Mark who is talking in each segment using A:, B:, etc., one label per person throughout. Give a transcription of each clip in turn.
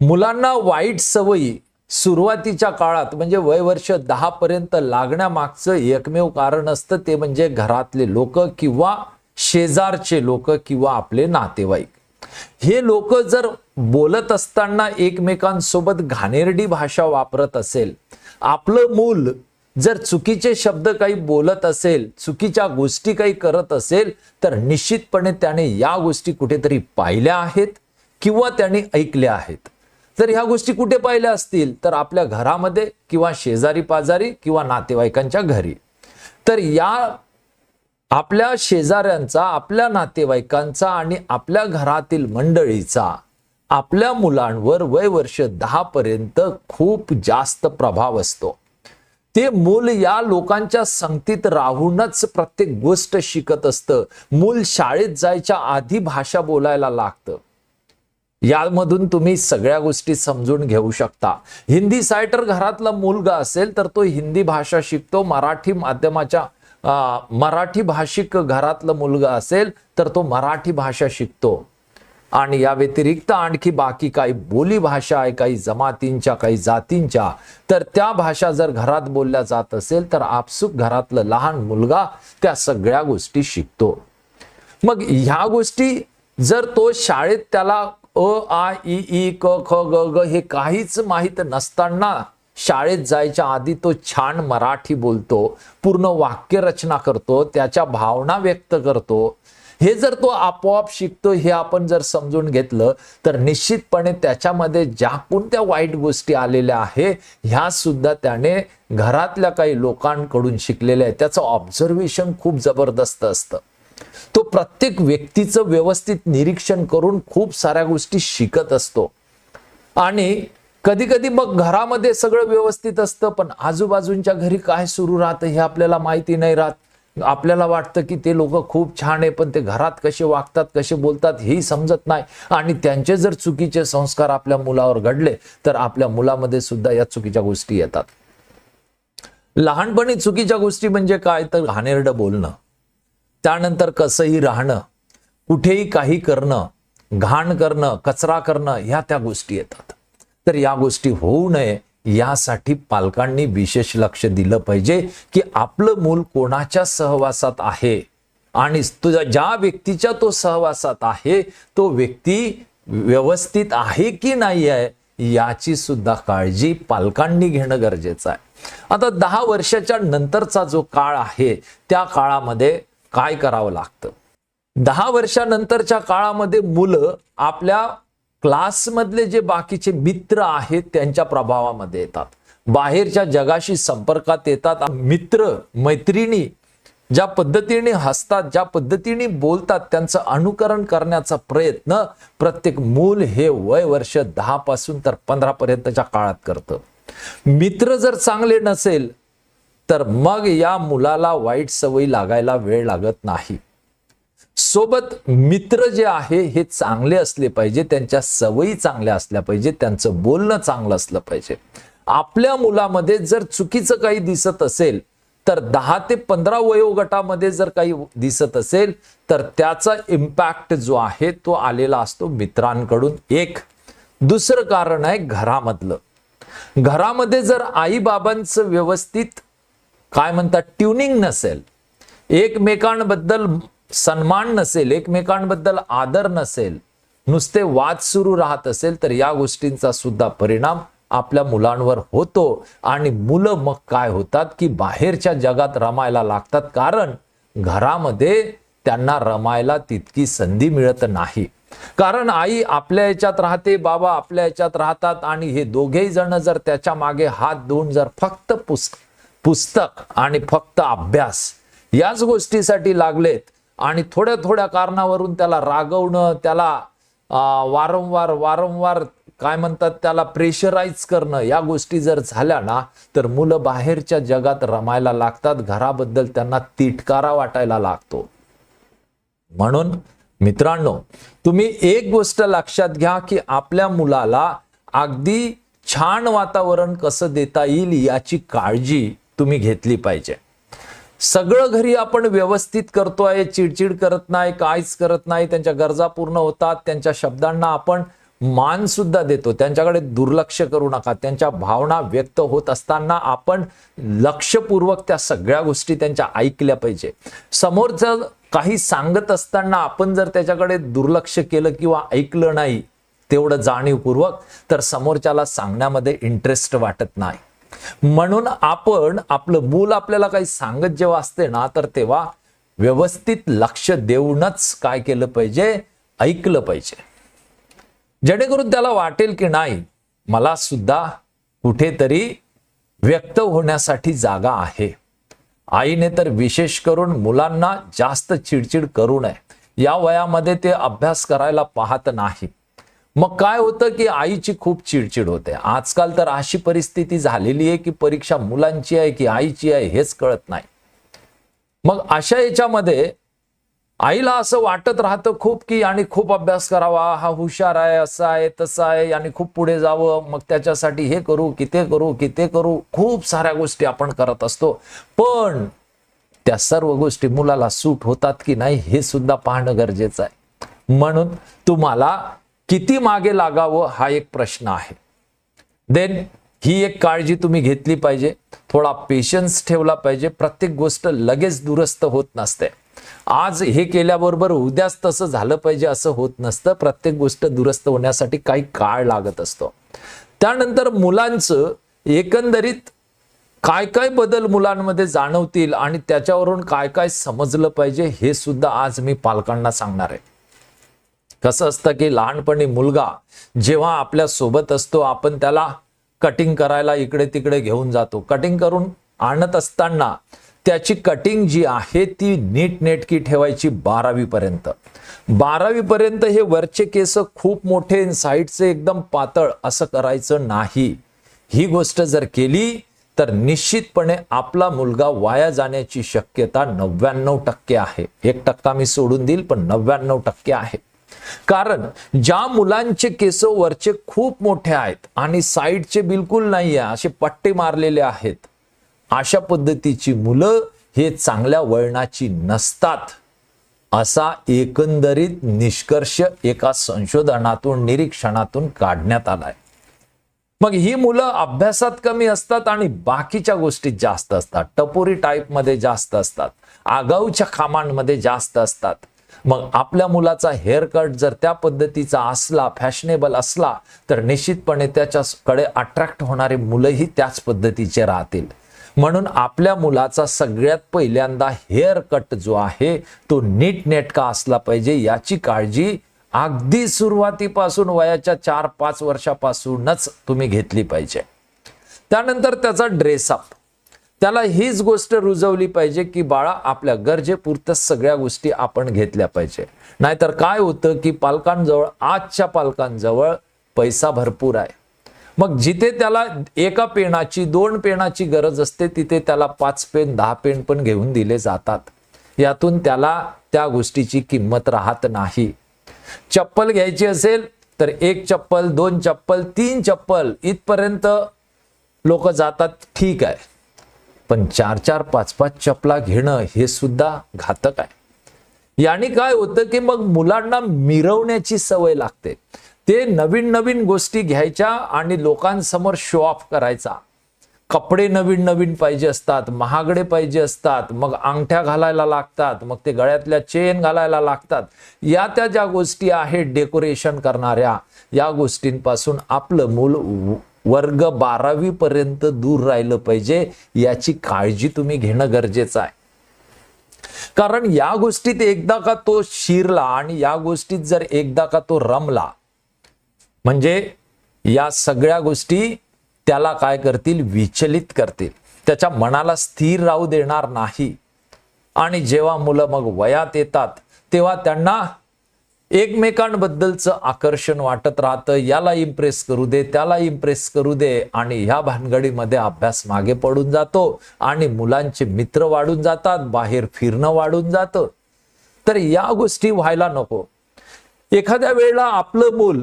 A: मुलांना वाईट सवयी सुरुवातीच्या काळात म्हणजे वय वर्ष दहा पर्यंत लागण्यामागचं एकमेव कारण असतं ते म्हणजे घरातले लोक किंवा शेजारचे लोक किंवा आपले नातेवाईक. हे लोक जर बोलत असताना एकमेकांसोबत घाणेरडी भाषा वापरत असेल आपलं मूल जर चुकीचे शब्द काही बोलत असेल चुकीच्या गोष्टी काही करत असेल तर निश्चितपणे त्याने या गोष्टी कुठेतरी पाहिल्या आहेत किंवा त्याने ऐकल्या आहेत. जर ह्या गोष्टी कुठे पाहिल्या असतील तर आपल्या घरामध्ये किंवा शेजारी पाजारी किंवा नातेवाईकांच्या घरी. तर या आपल्या शेजाऱ्यांचा आपल्या नातेवाईकांचा आणि आपल्या घरातील मंडळीचा आपल्या मुलांवर वय वर्ष दहा पर्यंत खूप जास्त प्रभाव असतो. ते मूल या लोकांच्या संगतीत राहूनच प्रत्येक गोष्ट शिकत असतं. मूल शाळेत जायच्या आधी भाषा बोलायला लागतं. यामधून तुम्ही सगळ्या गोष्टी समजून घेऊ शकता. हिंदी सायटर घरातला मुलगा असेल तर तो हिंदी भाषा शिकतो. मराठी माध्यमाच्या अं, मराठी भाषिक घरातला मुलगा असेल तर तो मराठी भाषा शिकतो. आणि या व्यतिरिक्त आणखी बाकी काही बोली भाषा आहे काही जमातींच्या काही जातींच्या. तर त्या भाषा जर घरात बोलल्या जात असेल तर आपसुक घरातलं लहान मुलगा त्या सगळ्या गोष्टी शिकतो. मग ह्या गोष्टी जर तो शाळेत त्याला अ आ इ ई क ख ग ग हे काहीच माहीत नसताना शाळेत जायच्या आधी तो छान मराठी बोलतो पूर्ण वाक्यरचना करतो त्याच्या भावना व्यक्त करतो. हे जर तो आपोआप शिकतो हे आपण जर समजून घेतलं तर निश्चितपणे त्याच्यामध्ये ज्या कोणत्या वाईट गोष्टी आलेल्या आहे ह्या सुद्धा त्याने घरातल्या काही लोकांकडून शिकलेल्या आहेत. त्याचं ऑब्झर्वेशन खूप जबरदस्त असतं. प्रत्येक व्यक्तीचं व्यवस्थित निरीक्षण करून खूप साऱ्या गोष्टी शिकत असतो. आणि कधी कधी मग घरामध्ये सगळं व्यवस्थित असतं पण आजूबाजूच्या घरी काय सुरू राहतं हे आपल्याला माहिती नाही राहत. आपल्याला वाटतं की ते लोक खूप छान आहे पण ते घरात कसे वागतात कसे बोलतात हेही समजत नाही. आणि त्यांचे जर चुकीचे संस्कार आपल्या मुलावर घडले तर आपल्या मुलामध्ये सुद्धा या चुकीच्या गोष्टी येतात. लहानपणी चुकीच्या गोष्टी म्हणजे काय? तर घाणेरडं बोलणं. त्यानंतर कसंही राहणं कुठेही काही करणं घाण करणं कचरा करणं ह्या त्या गोष्टी येतात. तर या गोष्टी होऊ नये यासाठी पालकांनी विशेष लक्ष दिलं पाहिजे की आपलं मूल कोणाच्या सहवासात आहे आणि तुझ्या ज्या व्यक्तीच्या तो सहवासात आहे तो व्यक्ती व्यवस्थित आहे की नाही आहे याची सुद्धा काळजी पालकांनी घेणं गरजेचं आहे. आता दहा वर्षाच्या नंतरचा जो काळ आहे त्या काळामध्ये काय करावं लागतं? दहा वर्षानंतरच्या काळामध्ये मुलं आपल्या क्लासमधले जे बाकीचे मित्र आहेत त्यांच्या प्रभावामध्ये येतात. बाहेरच्या जगाशी संपर्कात येतात. मित्र मैत्रिणी ज्या पद्धतीने हसतात ज्या पद्धतीने बोलतात त्यांचं अनुकरण करण्याचा प्रयत्न प्रत्येक मूल हे वय वर्ष दहा पासून तर पंधरा पर्यंतच्या काळात करतं. मित्र जर चांगले नसेल तर मग या मुलाला वाईट सवयी लागायला वेळ लागत नाही. सोबत मित्र जे आहे हे चांगले असले पाहिजे त्यांच्या सवयी चांगल्या असल्या पाहिजे त्यांचं बोलणं चांगलं असलं पाहिजे. आपल्या मुलामध्ये जर चुकीचं काही दिसत असेल तर दहा ते पंधरा वयोगटामध्ये जर काही दिसत असेल तर त्याचा इम्पॅक्ट जो आहे तो आलेला असतो मित्रांकडून एक. दुसरं कारण आहे घरामधलं. घरामध्ये जर आई बाबांचं व्यवस्थित काय म्हणतात? ट्युनिंग नसेल. एकमेकांबद्दल सन्मान नसेल एकमेकांबद्दल आदर नसेल नुसते वाद सुरू राहत असेल तर या गोष्टींचा सुद्धा परिणाम आपल्या मुलांवर होतो. आणि मुलं मग काय होतात? की बाहेरच्या जगात रमायला लागतात. कारण घरामध्ये त्यांना रमायला तितकी संधी मिळत नाही. कारण आई आपल्या याच्यात राहते बाबा आपल्या याच्यात राहतात. आणि हे दोघेही जण जर त्याच्यामागे हात देऊन जर फक्त पुस्तक पुस्तक आणि फक्त अभ्यास याच गोष्टीसाठी लागलेत. आणि थोड्या थोड्या कारणावरून त्याला रागवणं त्याला वारंवार वारंवार काय म्हणतात त्याला प्रेशराईज करणं या गोष्टी जर झाल्या ना तर मुलं बाहेरच्या जगात रमायला लागतात. घराबद्दल त्यांना तिटकारा वाटायला लागतो. म्हणून मित्रांनो तुम्ही एक गोष्ट लक्षात घ्या की आपल्या मुलाला अगदी छान वातावरण कसं देता येईल याची काळजी तुम्ही घेतली पाहिजे. सगळं घरी आपण व्यवस्थित करतोय चिडचिड करत नाही काहीच करत नाही त्यांच्या गरजा पूर्ण होतात त्यांच्या शब्दांना आपण मान सुद्धा देतो. त्यांच्याकडे दुर्लक्ष करू नका. त्यांच्या भावना व्यक्त होत असताना आपण लक्षपूर्वक त्या सगळ्या गोष्टी त्यांच्या ऐकल्या पाहिजे. समोरचं काही सांगत असताना आपण जर त्याच्याकडे दुर्लक्ष केलं किंवा ऐकलं नाही तेवढं जाणीवपूर्वक तर समोरच्याला सांगण्यामध्ये इंटरेस्ट वाटत नाही. म्हणून आपण आपलं मूल आपल्याला काही सांगत जेव्हा असते ना तर तेव्हा व्यवस्थित लक्ष देऊनच काय केलं पाहिजे ऐकलं पाहिजे. जेणेकरून त्याला वाटेल की नाही मला सुद्धा कुठेतरी व्यक्त होण्यासाठी जागा आहे. आईने तर विशेष करून मुलांना जास्त चिडचिड करू नये. या वयामध्ये ते अभ्यास करायला पाहत नाही मग काय होतं की आईची खूप चिडचिड होते. आजकाल तर अशी परिस्थिती झालेली आहे की परीक्षा मुलांची आहे की आईची आहे हेच कळत नाही. मग अशा याच्यामध्ये आईला असं वाटत राहतं खूप की आणि खूप अभ्यास करावा हा हुशार आहे असा आहे तसा आहे आणि खूप पुढे जावं मग त्याच्यासाठी हे करू की ते करू की ते करू खूप साऱ्या गोष्टी आपण करत असतो. पण त्या सर्व गोष्टी मुलाला सूट होतात की नाही हे सुद्धा पाहणं गरजेचं आहे. म्हणून तुम्हाला किती मागे लागावं हा एक प्रश्न आहे. देन ही एक काळजी तुम्ही घेतली पाहिजे. थोडा पेशन्स ठेवला पाहिजे. प्रत्येक गोष्ट लगेच दुरुस्त होत नसते. आज हे केल्याबरोबर उद्याच तसं झालं पाहिजे असं होत नसतं. प्रत्येक गोष्ट दुरुस्त होण्यासाठी काही काळ लागत असतो. त्यानंतर मुलांचं एकंदरीत काय काय बदल मुलांमध्ये जाणवतील आणि त्याच्यावरून काय काय समजलं पाहिजे हे सुद्धा आज मी पालकांना सांगणार आहे. कसं असतं की लहानपणी मुलगा जेव्हा आपल्यासोबत असतो आपण त्याला कटिंग करायला इकडे तिकडे घेऊन जातो. कटिंग करून आणत असताना त्याची कटिंग जी आहे ती नीट नेटकी ठेवायची बारावीपर्यंत. बारावीपर्यंत हे वरचे केस खूप मोठे साईडचे एकदम पातळ असं करायचं नाही. ही गोष्ट जर केली तर निश्चितपणे आपला मुलगा वाया जाण्याची शक्यता नव्याण्णव टक्के आहे. एक टक्का मी सोडून देईल पण नव्याण्णव टक्के आहे. कारण ज्या मुलांचे केस वरचे खूप मोठे आहेत आणि साईडचे बिलकुल नाही आहे असे पट्टे मारलेले आहेत अशा पद्धतीची मुलं हे चांगल्या वळणाची नसतात. असा एकंदरीत निष्कर्ष एका संशोधनातून निरीक्षणातून काढण्यात आलाय. मग ही मुलं अभ्यासात कमी असतात आणि बाकीच्या गोष्टीत जास्त असतात. टपोरी टाईपमध्ये जास्त असतात. आगाऊच्या कामांमध्ये जास्त असतात. मग आपल्या मुलाचा हेअर कट जर त्या पद्धतीचा असला फॅशनेबल असला तर निश्चितपणे त्याच्याकडे अट्रॅक्ट होणारे मुलंही त्याच पद्धतीचे राहतील. म्हणून आपल्या मुलाचा सगळ्यात पहिल्यांदा हेअर कट जो आहे तो नीट नेटका असला पाहिजे. याची काळजी अगदी सुरुवातीपासून वयाच्या चार पाच वर्षापासूनच तुम्ही घेतली पाहिजे. त्यानंतर त्याचा ड्रेसअप त्याला हीच गोष्ट रुजवली पाहिजे की बाळा आपल्या गरजेपुरतं सगळ्या गोष्टी आपण घेतल्या पाहिजे. नाहीतर काय होतं की पालकांजवळ आजच्या पालकांजवळ पैसा भरपूर आहे. मग जिथे त्याला एका पेनाची दोन पेनाची गरज असते तिथे त्याला पाच पेन दहा पेन पण घेऊन दिले जातात. यातून त्याला त्या गोष्टीची किंमत राहत नाही. चप्पल घ्यायची असेल तर एक चप्पल दोन चप्पल तीन चप्पल इथपर्यंत लोक जातात ठीक आहे. पण चार चार पाच पाच चपला घेणं हे सुद्धा घातक आहे. याने काय होतं की मग मुलांना मिरवण्याची सवय लागते. ते नवीन नवीन गोष्टी घ्यायच्या आणि लोकांसमोर शो ऑफ करायचा. कपडे नवीन नवीन पाहिजे असतात महागडे पाहिजे असतात मग अंगठ्या घालायला लागतात मग ते गळ्यातल्या चेन घालायला लागतात. या त्या ज्या गोष्टी आहेत डेकोरेशन करणाऱ्या या गोष्टींपासून आपलं मूल वर्ग बारावी पर्यंत दूर राहिलं पाहिजे याची काळजी तुम्ही घेणं गरजेचं आहे. कारण या गोष्टीत एकदा का तो शिरला आणि या गोष्टीत जर एकदा का तो रमला म्हणजे या सगळ्या गोष्टी त्याला काय करतील? विचलित करतील. त्याच्या मनाला स्थिर राहू देणार नाही. आणि जेव्हा मुलं मग वयात येतात तेव्हा त्यांना एकमेकांबद्दलचं आकर्षण वाटत राहतं. याला इम्प्रेस करू दे त्याला इम्प्रेस करू दे आणि ह्या भानगडीमध्ये अभ्यास मागे पडून जातो आणि मुलांचे मित्र वाढून जातात बाहेर फिरणं वाढून जातं. तर या गोष्टी व्हायला नको. एखाद्या वेळेला आपलं मूल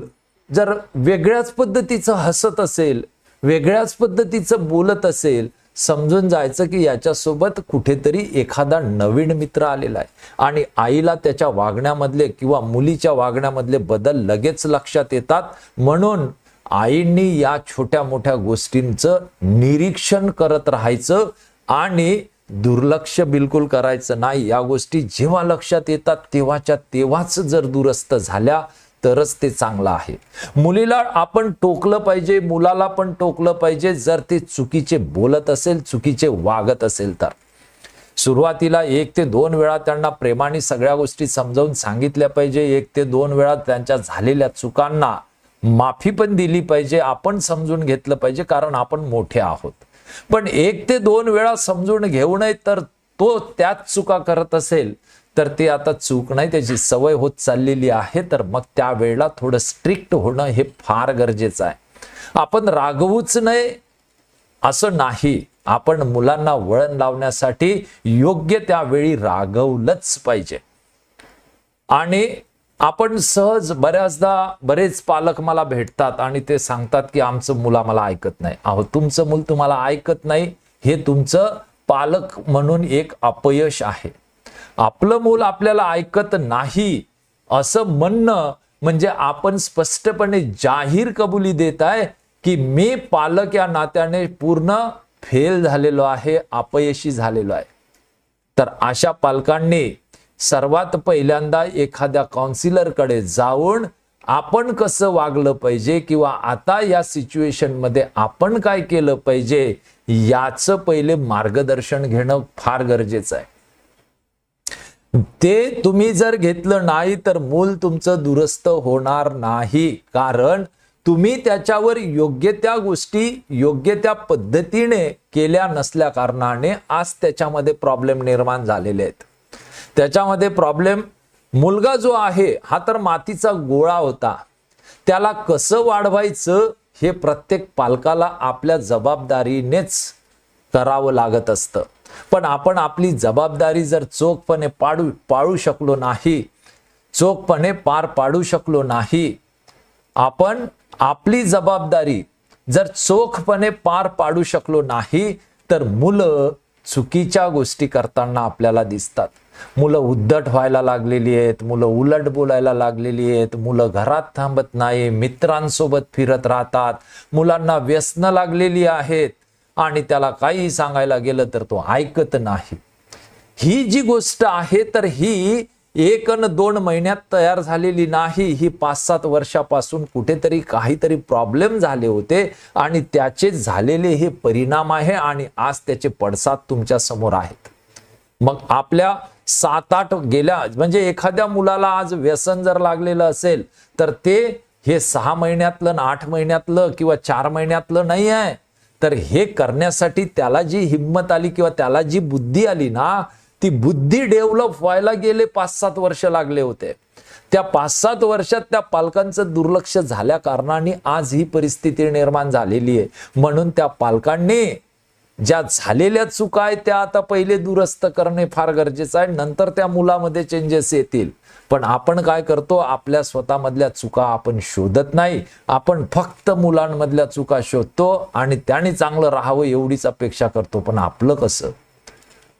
A: जर वेगळ्याच पद्धतीचं हसत असेल वेगळ्याच पद्धतीचं बोलत असेल समजून जायचं की याच्यासोबत कुठेतरी एखादा नवीन मित्र आलेला आहे. आणि आईला त्याच्या वागण्यामधले किंवा मुलीच्या वागण्यामधले बदल लगेच लक्षात येतात. म्हणून आईंनी या छोट्या मोठ्या गोष्टींचं निरीक्षण करत राहायचं आणि दुर्लक्ष बिलकुल करायचं नाही. या गोष्टी जेव्हा लक्षात येतात तेव्हाच्या तेव्हाच जर दुरस्त झाल्या तरच ते चांगलं आहे. मुलीला आपण टोकलं पाहिजे मुलाला पण टोकलं पाहिजे जर ते चुकीचे बोलत असेल चुकीचे वागत असेल तर. सुरुवातीला एक ते दोन वेळा त्यांना प्रेमाने सगळ्या गोष्टी समजावून सांगितल्या पाहिजे एक ते दोन वेळा त्यांच्या झालेल्या चुकांना माफी पण दिली पाहिजे आपण समजून घेतलं पाहिजे कारण आपण मोठे आहोत. पण एक ते दोन वेळा समजून घेऊ नये तर तो त्याच चुका करत असेल तर ते आता चूक नाही त्याची सवय होत चाललेली आहे तर मग त्यावेळेला थोडं स्ट्रिक्ट होणं हे फार गरजेचं आहे. आपण रागवूच नाही असं नाही. आपण मुलांना वळण लावण्यासाठी योग्य त्यावेळी रागवलंच पाहिजे. आणि आपण सहज बऱ्याचदा बरेच पालक मला भेटतात आणि ते सांगतात की आमचं मुल आम्हाला ऐकत नाही. अहो तुमचं मूल तुम्हाला ऐकत नाही हे तुमचं पालक म्हणून एक अपयश आहे. आपलं मूल आपल्याला ऐकत नाही असं म्हणणं म्हणजे आपण स्पष्टपणे जाहीर कबुली देत आहे की मी पालक या नात्याने पूर्ण फेल झालेलो आहे अपयशी झालेलो आहे. तर अशा पालकांनी सर्वात पहिल्यांदा एखाद्या काउन्सिलरकडे जाऊन आपण कसं वागलं पाहिजे किंवा आता या सिच्युएशनमध्ये आपण काय केलं पाहिजे याचं पहिले मार्गदर्शन घेणं फार गरजेचं आहे. ते तुम्ही जर घेतलं नाही तर मूल तुमचं दुरुस्त होणार नाही. कारण तुम्ही त्याच्यावर योग्य त्या गोष्टी योग्य त्या पद्धतीने केल्या नसल्या कारणाने आज त्याच्यामध्ये प्रॉब्लेम निर्माण झालेले आहेत. त्याच्यामध्ये प्रॉब्लेम मुलगा जो आहे हा तर मातीचा गोळा होता. त्याला कसं वाढवायचं हे प्रत्येक पालकाला आपल्या जबाबदारीनेच करावं लागत असतं. पण आपण आपली जबाबदारी जर चोखपणे पाडू पाळू शकलो नाही चोखपणे पार पाडू शकलो नाही आपण आपली जबाबदारी जर चोखपणे पार पाडू शकलो नाही तर मुलं चुकीच्या गोष्टी करताना आपल्याला दिसतात. मुलं उद्धट व्हायला लागलेली आहेत मुलं उलट बोलायला लागलेली आहेत मुलं घरात थांबत नाही मित्रांसोबत फिरत राहतात मुलांना व्यसन लागलेली आहेत आणि त्याला काही सांगायला गेलं तर तो ऐकत नाही. ही जी गोष्ट आहे तर ही एक न दोन महिन्यात तयार झालेली नाही. ही पाच सात वर्षापासून कुठेतरी काहीतरी प्रॉब्लेम झाले होते आणि त्याचे झालेले हे परिणाम आहे आणि आज त्याचे पडसाद तुमच्यासमोर आहेत. मग आपल्या सात आठ गेल्या म्हणजे एखाद्या मुलाला आज व्यसन जर लागलेलं असेल तर ते हे सहा महिन्यातलं आठ महिन्यातलं किंवा चार महिन्यातलं नाही आहे. तर हे करण्यासाठी त्याला जी हिंमत आली किंवा त्याला जी बुद्धी आली ना ती बुद्धी डेव्हलप व्हायला गेले पाच सात वर्ष लागले होते. त्या पाच सात वर्षात त्या पालकांचं दुर्लक्ष झाल्या कारणाने आज ही परिस्थिती निर्माण झालेली आहे. म्हणून त्या पालकांनी ज्या झालेल्या चुका आहेत त्या आता पहिले दुरुस्त करणे फार गरजेचं आहे. नंतर त्या मुलामध्ये चेंजेस येतील. पण आपण काय करतो आपल्या स्वतःमधल्या चुका आपण शोधत नाही. आपण फक्त मुलांमधल्या चुका शोधतो आणि त्याने चांगलं राहावं एवढीच अपेक्षा करतो. पण आपलं कसं?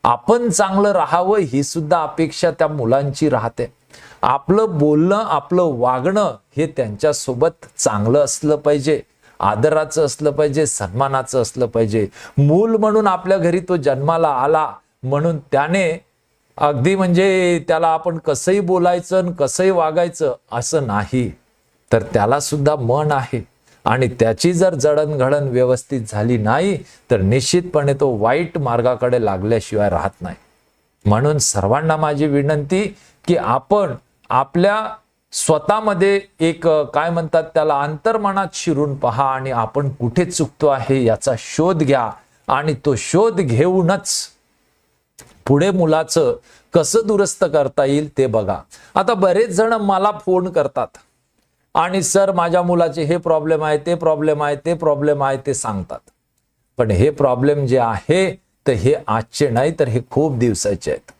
A: आपण चांगलं राहावं ही सुद्धा अपेक्षा त्या मुलांची राहते. आपलं बोलणं आपलं वागणं हे त्यांच्यासोबत चांगलं असलं पाहिजे. आदराचं असलं पाहिजे सन्मानाचं असलं पाहिजे. मूल म्हणून आपल्या घरी तो जन्माला आला म्हणून त्याने अगदी म्हणजे त्याला आपण कसंही बोलायचं आणि कसंही वागायचं असं नाही. तर त्याला सुद्धा मन आहे. आणि त्याची जर जडणघडण व्यवस्थित झाली नाही तर निश्चितपणे तो वाईट मार्गाकडे लागल्याशिवाय राहत नाही. म्हणून सर्वांना माझी विनंती की आपण आपल्या स्वतःमध्ये एक काय म्हणतात त्याला अंतर्मनात शिरून पहा आणि आपण कुठे चुकतो आहे याचा शोध घ्या. आणि तो शोध घेऊनच पुढे मुलाचं कसं दुरुस्त करता येईल ते बघा. आता बरेच जण मला फोन करतात आणि सर माझ्या मुलाचे हे प्रॉब्लेम आहे ते प्रॉब्लेम आहे ते प्रॉब्लेम आहे ते सांगतात. पण हे प्रॉब्लेम जे आहे तर हे आजचे नाही तर हे खूप दिवसाचे आहेत.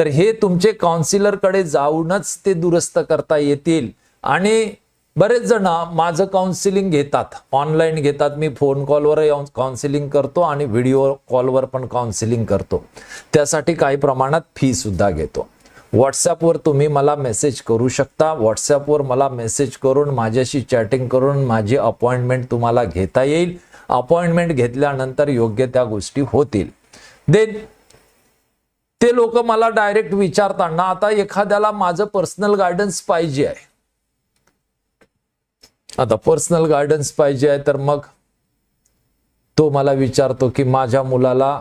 A: तर हे तुमचे काउन्सिलरकडे जाऊनच ते दुरुस्त करता येतील. आणि बरेच जण माझं काउन्सिलिंग घेतात. ऑनलाईन घेतात. मी फोन कॉलवर काउन्सिलिंग करतो आणि व्हिडिओ कॉलवर पण काउन्सिलिंग करतो. त्यासाठी काही प्रमाणात फी सुद्धा घेतो. व्हॉट्सॲपवर तुम्ही मला मेसेज करू शकता. व्हॉट्सॲपवर मला मेसेज करून माझ्याशी चॅटिंग करून माझी अपॉइंटमेंट तुम्हाला घेता येईल. अपॉइंटमेंट घेतल्यानंतर योग्य त्या गोष्टी होतील. देन ते लोक मला डायरेक्ट विचारताना आता एखाद्याला माझं पर्सनल गायडन्स पाहिजे आहे. आता पर्सनल गायडन्स पाहिजे आहे तर मग तो मला विचारतो की माझ्या मुलाला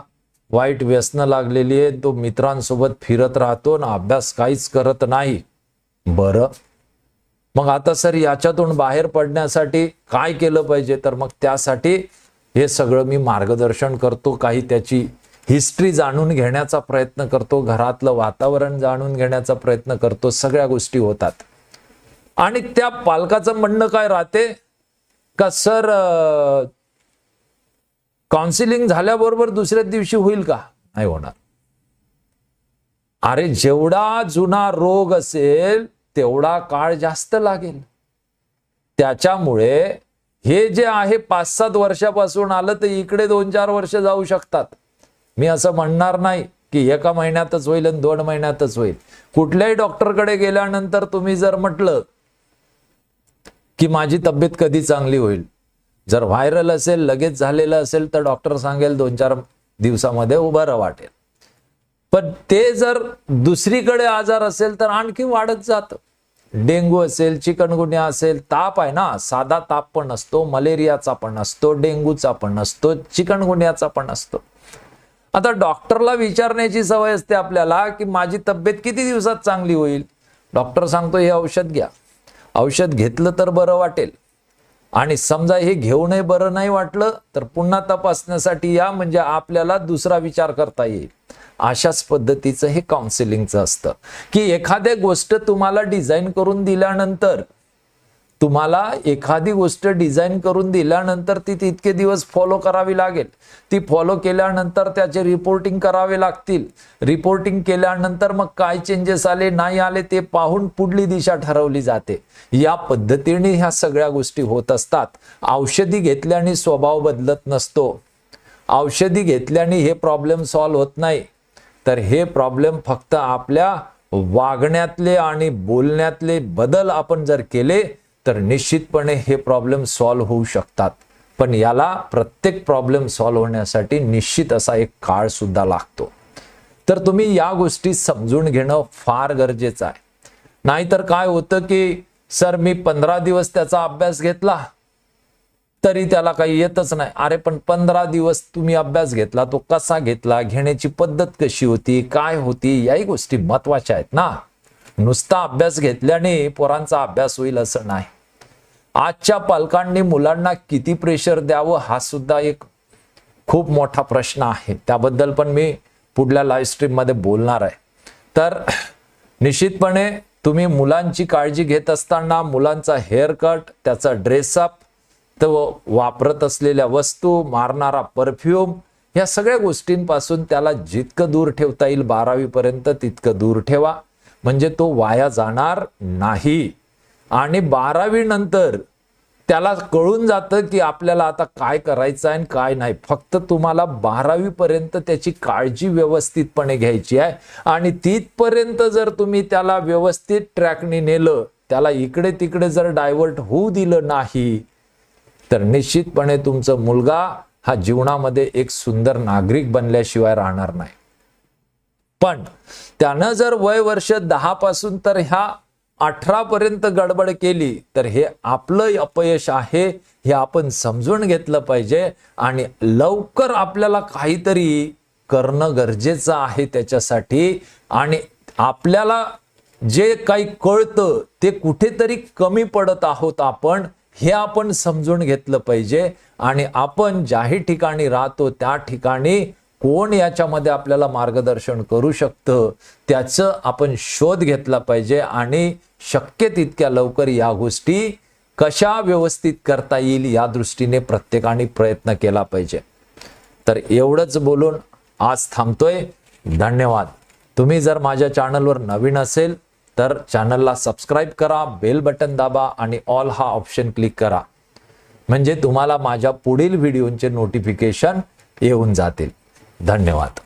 A: वाईट व्यसनं लागलेली आहे तो मित्रांसोबत फिरत राहतो ना अभ्यास काहीच करत नाही. बरं. मग आता सर याच्यातून बाहेर पडण्यासाठी काय केलं पाहिजे? तर मग त्यासाठी हे सगळं मी मार्गदर्शन करतो काही त्याची हिस्ट्री जाणून घेण्याचा प्रयत्न करतो घरातलं वातावरण जाणून घेण्याचा प्रयत्न करतो सगळ्या गोष्टी होतात. आणि त्या पालकाचं म्हणणं काय राहते? का सर काउन्सिलिंग झाल्याबरोबर दुसऱ्या दिवशी होईल का? नाही होणार. अरे जेवढा जुना रोग असेल तेवढा काळ जास्त लागेल. त्याच्यामुळे हे जे आहे पाच सात वर्षापासून आलं तर इकडे दोन चार वर्ष जाऊ शकतात. मी असं म्हणणार नाही की एका महिन्यातच होईल आणि दोन महिन्यातच होईल. कुठल्याही डॉक्टरकडे गेल्यानंतर तुम्ही जर म्हटलं की माझी तब्येत कधी चांगली होईल जर व्हायरल असेल लगेच झालेलं असेल तर डॉक्टर सांगेल दोन चार दिवसामध्ये उभं वाटेल. पण ते जर दुसरीकडे आजार असेल तर आणखी वाढत जात. डेंगू असेल चिकनगुन्या असेल ताप आहे ना साधा ताप पण असतो मलेरियाचा पण असतो डेंगूचा पण असतो चिकनगुन्याचा पण असतो. आता डॉक्टरला विचारण्याची सवय असते आपल्याला की माझी तब्येत किती दिवसात चांगली होईल? डॉक्टर सांगतो हे औषध घ्या. औषध घेतलं तर बरं वाटेल. आणि समजा हे घेऊनही बरं नाही वाटलं तर पुन्हा तपासण्यासाठी या म्हणजे आपल्याला दुसरा विचार करता येईल. अशाच पद्धतीचं हे काउन्सिलिंगचं असतं. की एखाद्या गोष्ट तुम्हाला डिझाईन करून दिल्यानंतर तुम्हाला एखादी गोष्ट डिझाईन करून दिल्यानंतर ती तितके दिवस फॉलो करावी लागेल. ती फॉलो केल्यानंतर त्याचे रिपोर्टिंग करावे लागतील. रिपोर्टिंग केल्यानंतर मग काय चेंजेस आले नाही आले ते पाहून पुढली दिशा ठरवली जाते. या पद्धतीने ह्या सगळ्या गोष्टी होत असतात. औषधी घेतल्याने स्वभाव बदलत नसतो. औषधी घेतल्याने हे प्रॉब्लेम सॉल्व्ह होत नाही. तर हे प्रॉब्लेम फक्त आपल्या वागण्यातले आणि बोलण्यातले बदल आपण जर केले तर निश्चितपणे हे प्रॉब्लेम सॉल्व्ह होऊ शकतात. पण याला प्रत्येक प्रॉब्लेम सॉल्व्ह होण्यासाठी निश्चित असा एक काळ सुद्धा लागतो. तर तुम्ही या गोष्टी समजून घेणं फार गरजेचं आहे. नाहीतर काय होतं की सर मी पंधरा दिवस त्याचा अभ्यास घेतला तरी त्याला काही येतच नाही. अरे पण पंधरा दिवस तुम्ही अभ्यास घेतला तो कसा घेतला घेण्याची पद्धत कशी होती काय होती याही गोष्टी महत्त्वाच्या आहेत ना. नुसता अभ्यास घेतल्याने पोरांचा अभ्यास होईल असं नाही. आजच्या पालकांनी मुलांना किती प्रेशर द्यावं हा सुद्धा एक खूप मोठा प्रश्न आहे. त्याबद्दल पण मी पुढल्या लाईव्ह स्ट्रीममध्ये बोलणार आहे. तर निश्चितपणे तुम्ही मुलांची काळजी घेत असताना मुलांचा हेअरकट त्याचा ड्रेसअप तो वापरत असलेल्या वस्तू मारणारा परफ्यूम या सगळ्या गोष्टींपासून त्याला जितकं दूर ठेवता येईल बारावीपर्यंत तितकं दूर ठेवा. म्हणजे तो वाया जाणार नाही. आणि बारावी नंतर त्याला कळून जातं की आपल्याला आता काय करायचं आहे आणि काय नाही. फक्त तुम्हाला बारावीपर्यंत त्याची काळजी व्यवस्थितपणे घ्यायची आहे. आणि तिथपर्यंत जर तुम्ही त्याला व्यवस्थित ट्रॅकने नेलं त्याला इकडे तिकडे जर डायव्हर्ट होऊ दिलं नाही तर निश्चितपणे तुमचा मुलगा हा जीवनामध्ये एक सुंदर नागरिक बनल्याशिवाय राहणार नाही. पण त्यानं जर वय वर्ष दहा पासून तर ह्या अठरा पर्यंत गडबड केली तर हे आपलं अपयश आहे हे आपण समजून घेतलं पाहिजे आणि लवकर आपल्याला काहीतरी करणं गरजेचं आहे त्याच्यासाठी आणि आपल्याला जे काही कळतं ते कुठेतरी कमी पडत आहोत आपण हे आपण समजून घेतलं पाहिजे आणि आपण ज्याही ठिकाणी राहतो त्या ठिकाणी कोण याच्यामध्ये आपल्याला मार्गदर्शन करू शकतं त्याचं आपण शोध घेतला पाहिजे आणि शक्य तितक्या लवकर या गोष्टी कशा व्यवस्थित करता येईल या दृष्टीने प्रत्येकाने प्रयत्न केला पाहिजे. तर एवढंच बोलून आज थांबतोय. धन्यवाद. तुम्ही जर माझ्या चॅनलवर नवीन असेल तर चॅनलला सबस्क्राईब करा बेल बटन दाबा आणि ऑल हा ऑप्शन क्लिक करा. म्हणजे तुम्हाला माझ्या पुढील व्हिडिओचे नोटिफिकेशन येऊन जातील. धन्यवाद.